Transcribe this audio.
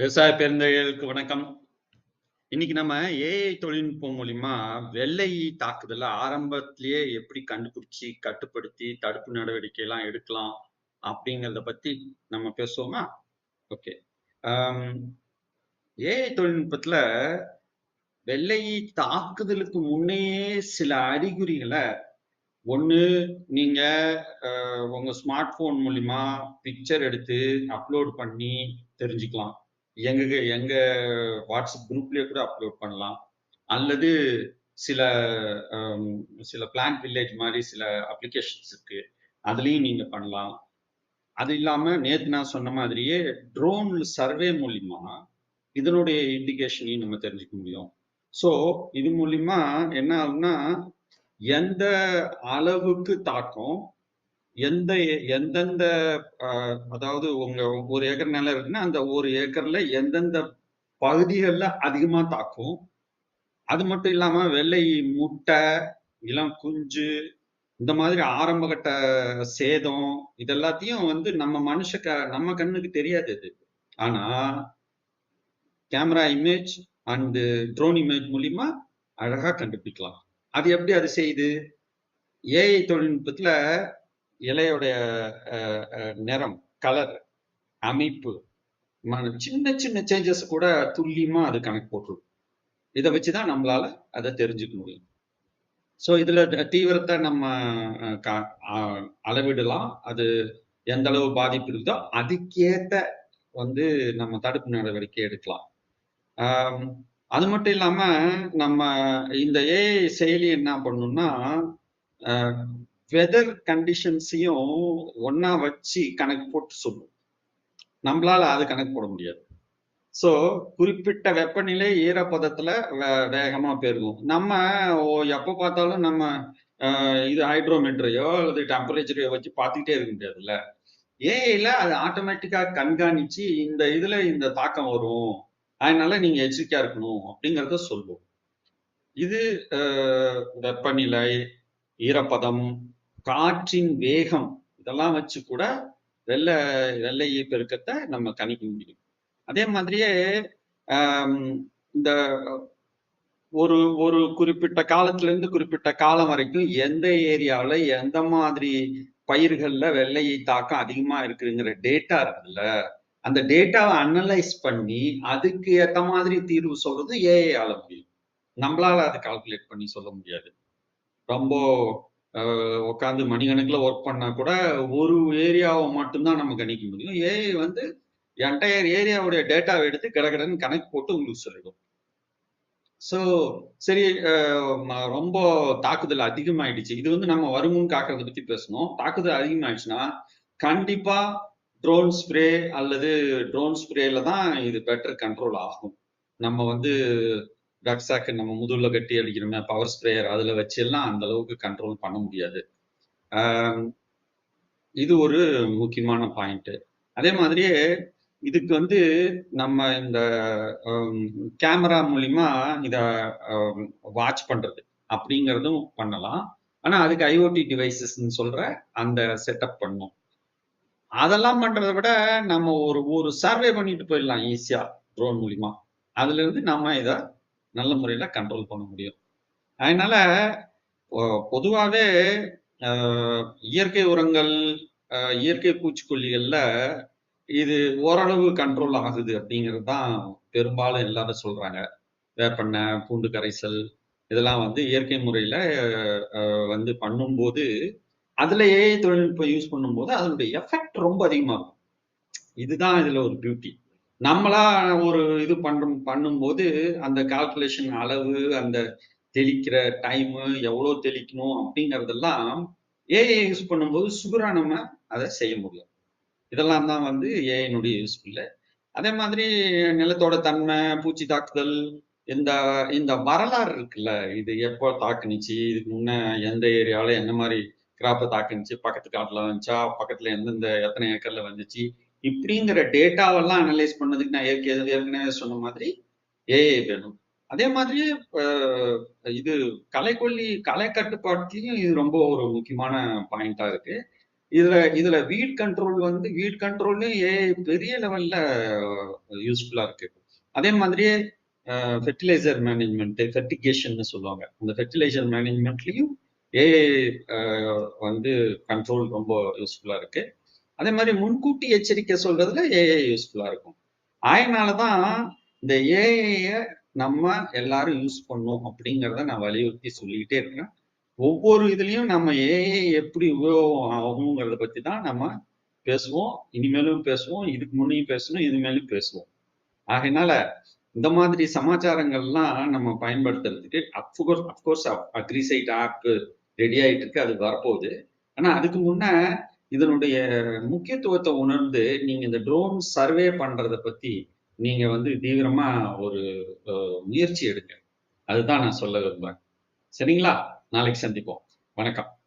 விவசாய பெருந்தைகளுக்கு வணக்கம். இன்னைக்கு நம்ம ஏஐ தொழில்நுட்பம் மூலியமா வெள்ளை தாக்குதல ஆரம்பத்திலேயே எப்படி கண்டுபிடிச்சி கட்டுப்படுத்தி தடுப்பு நடவடிக்கை எல்லாம் எடுக்கலாம் அப்படிங்கிறத பத்தி நம்ம பேசுவோமா? ஓகே ஏஐ தொழில்நுட்பத்துல வெள்ளை தாக்குதலுக்கு முன்னையே சில அறிகுறிகளை ஒன்று நீங்க உங்கள் உங்க ஸ்மார்ட் போன் மூலிமா பிக்சர் எடுத்து அப்லோட் பண்ணி தெரிஞ்சுக்கலாம். எங்க எங்க வாட்ஸ்அப் குரூப்லயே கூட அப்லோட் பண்ணலாம். அல்லது சில சில பிளான் வில்லேஜ் மாதிரி சில அப்ளிகேஷன்ஸ் இருக்கு. அதுலேயும் நீங்க பண்ணலாம். அது இல்லாம நேத்து நான் சொன்ன மாதிரியே ட்ரோன் சர்வே மூலியமா இதனுடைய இண்டிகேஷனையும் நம்ம தெரிஞ்சுக்க முடியும். ஸோ இது மூலியமா என்ன ஆகும்னா எந்த அளவுக்கு தாக்கம் எந்த எந்தெந்த அதாவது உங்க ஒரு ஏக்கர் நிலம் இருக்குன்னா அந்த ஒரு ஏக்கர்ல எந்தெந்த பகுதிகளில் அதிகமா தாக்கும். அது மட்டும் இல்லாம வெள்ளை முட்டை இளம் குஞ்சு இந்த மாதிரி ஆரம்பகட்ட சேதம் இதெல்லாத்தையும் வந்து நம்ம மனுஷ நம்ம கண்ணுக்கு தெரியாது இது ஆனா camera image and drone image மூலியமா அழகா கண்டுபிடிக்கலாம். அது எப்படி அது செய்யுது? ஏஐ தொழில்நுட்பத்துல இலையுடைய நிறம் கலர் அமைப்பு ம- சின்ன சின்ன சேஞ்சஸ் கூட துல்லியமா அது கணக்கு போட்டுரும். இதை வச்சுதான் நம்மளால அதை தெரிஞ்சுக்க முடியும். ஸோ இதுல த- தீவிரத்தை நம்ம கா- அளவிடலாம். அது எந்த அளவு பாதிப்பு இருக்குதோ அதுக்கேத்த வந்து நம்ம தடுப்பு நடவடிக்கை எடுக்கலாம். அது மட்டும் இல்லாம நம்ம இந்த ஏஐ செயலி என்ன பண்ணணும்னா வெதர் கண்டிஷன்ஸையும் ஒன்னா வச்சு கணக்கு போட்டு சொல்லும். நம்மளால அது கணக்கு போட முடியாது. ஸோ குறிப்பிட்ட வெப்பநிலை ஈரப்பதத்துல வே- வேகமா பெருகும். நம்ம ஓ- எப்ப பார்த்தாலும் நம்ம இது ஹைட்ரோமீட்டரையோ அல்லது டெம்பரேச்சரையோ வச்சு பார்த்துக்கிட்டே இருக்க முடியாதுல்ல. ஏஐல அது ஆட்டோமேட்டிக்கா கண்காணிச்சு இந்த இதுல இந்த தாக்கம் வரும். அதனால நீங்க எச்சரிக்கையா இருக்கணும் அப்படிங்கறத சொல்லுவோம் இது வெப்பநிலை ஈரப்பதம் காற்றின் வேகம் இதெல்லாம் வச்சு கூட வெள்ளை வெள்ளை பெருக்கத்தை நம்ம கணிக்க முடியும். அதே மாதிரியே இந்த ஒரு ஒரு குறிப்பிட்ட காலத்துல இருந்து குறிப்பிட்ட காலம் வரைக்கும் எந்த ஏரியாவில எந்த மாதிரி பயிர்கள்ல வெள்ளையை தாக்கம் அதிகமா இருக்குங்கிற டேட்டா இருக்குல்ல அந்த டேட்டாவை அனலைஸ் பண்ணி அதுக்கு ஏத்த மாதிரி தீர்வு சொல்றது ஏஐ ஆள முடியும். நம்மளால அதை கால்குலேட் பண்ணி சொல்ல முடியாது. ரொம்ப உட்காந்து மணிக்கணக்கில் ஒர்க் பண்ணால் கூட ஒரு ஏரியாவை மட்டும்தான் நம்ம கணிக்க முடியும். ஏஐ வந்து என்டையர் ஏரியாவுடைய டேட்டாவை எடுத்து கடகடன்னு கணக்கு போட்டு உங்களுக்கு சொல்லிடும். ஸோ சரி ம- ரொம்ப தாக்குதல் அதிகமாயிடுச்சு. இது வந்து நம்ம வருமுன்னு காக்கிறத பற்றி பேசணும். தாக்குதல் அதிகமாயிடுச்சுன்னா கண்டிப்பாக ட்ரோன் ஸ்ப்ரே அல்லது ட்ரோன் ஸ்ப்ரேல தான் இது பெட்டர் கண்ட்ரோல் ஆகும். நம்ம வந்து ரக்ஸாக்கு நம்ம முதுகுல கட்டி அடிக்கிறோமே பவர் ஸ்ப்ரேயர் அதில் வச்செல்லாம் அந்த அளவுக்கு கண்ட்ரோல் பண்ண முடியாது. இது ஒரு முக்கியமான பாயிண்ட்டு அதே மாதிரியே இதுக்கு வந்து நம்ம இந்த கேமரா மூலிமா இதை வாட்ச் பண்ணுறது அப்படிங்கிறதும் பண்ணலாம். ஆனால் அதுக்கு ஐஓடி டிவைசஸ்ன்னு சொல்கிற அந்த செட்டப் பண்ணும். அதெல்லாம் பண்ணுறத விட நம்ம ஒரு ஒரு சர்வே பண்ணிட்டு போயிடலாம் ஈஸியாக ட்ரோன் மூலிமா அதுலேருந்து நம்ம இதை நல்ல முறையில கண்ட்ரோல் பண்ண முடியும். அதனால பொ- பொதுவாவே அஹ், இயற்கை உரங்கள் இயற்கை பூச்சிக்கொல்லிகள்ல இது ஓரளவு கண்ட்ரோல் ஆகுது அப்படிங்கிறது தான் பெரும்பாலும் எல்லாரும் சொல்றாங்க. வேப்பெண்ணெய் பூண்டு கரைசல் இதெல்லாம் வந்து இயற்கை முறையில வந்து பண்ணும்போது அதுல ஏஐ தொழில்நுட்பம் யூஸ் பண்ணும்போது அதனுடைய எஃபெக்ட் ரொம்ப அதிகமா இருக்கும். இதுதான் இதுல ஒரு பியூட்டி நம்மளா ஒரு இது பண்ணும் பண்ணும்போது அந்த கால்குலேஷன் அளவு அந்த தெளிக்கிற டைம் எவ்வளோ தெளிக்கணும் அப்படிங்கறதெல்லாம் ஏஐ யூஸ் பண்ணும்போது சுகுரா நம்ம அதை செய்ய முடியும். இதெல்லாம் தான் வந்து ஏஐனுடைய யூஸ்ஃபுல்ல அதே மாதிரி நிலத்தோட தன்மை பூச்சி தாக்குதல் இந்த இந்த வரலாறு இருக்குல்ல இது எப்போ தாக்குனுச்சு இதுக்கு முன்ன எந்த ஏரியாவில் என்ன மாதிரி கிராப்பை தாக்குனுச்சு பக்கத்து காட்டில் வந்துச்சா பக்கத்தில் எந்தெந்த எத்தனை ஏக்கரில் வந்துச்சு இப்படிங்கிற டேட்டாவெல்லாம் அனலைஸ் பண்ணதுக்கு நான் ஏற்கனவே ஏற்கனவே சொன்ன மாதிரி ஏஐ வேணும். அதே மாதிரி இது கலைக்கொல்லி கலை கட்டுப்பாட்டுலையும் இது ரொம்ப ஒரு முக்கியமான பாயிண்டா இருக்கு. இதுல இதுல வீட் கண்ட்ரோல் வந்து வீட் கண்ட்ரோல்லையும் ஏஐ பெரிய லெவல்ல யூஸ்ஃபுல்லா இருக்கு. அதே மாதிரியே ஃபெர்டிலைசர் மேனேஜ்மெண்ட் ஃபெர்டிகேஷன் சொல்லுவாங்க. அந்த ஃபெர்டிலைசர் மேனேஜ்மெண்ட்லயும் ஏஐ வந்து கண்ட்ரோல் ரொம்ப யூஸ்ஃபுல்லா இருக்கு. அதே மாதிரி முன்கூட்டி எச்சரிக்கை சொல்றதுல ஏஐ யூஸ்ஃபுல்லா இருக்கும். அதனாலதான் இந்த ஏஐய நம்ம எல்லாரும் யூஸ் பண்ணோம் அப்படிங்கிறத நான் வலியுறுத்தி சொல்லிக்கிட்டே இருக்கேன். ஒவ்வொரு இதுலயும் நம்ம ஏஐ எப்படி உபயோகம் ஆகுங்கிறத பத்தி தான் நம்ம பேசுவோம். இனிமேலும் பேசுவோம். இதுக்கு முன்னையும் பேசணும். இனிமேலும் பேசுவோம். ஆகையினால இந்த மாதிரி சமாச்சாரங்கள்லாம் நம்ம பயன்படுத்துறதுக்கு of course of course Agrisite app ready ஆயிட்டு இருக்கு அது வரப்போகுது. ஆனா அதுக்கு முன்ன இதனுடைய முக்கியத்துவத்தை உணர்ந்து நீங்க இந்த ட்ரோன் சர்வே பண்றத பத்தி நீங்க வந்து தீவிரமா ஒரு முயற்சி எடுங்க. அதுதான் நான் சொல்ல விரும்புறேன். சரிங்களா? நாளைக்கு சந்திப்போம். வணக்கம்.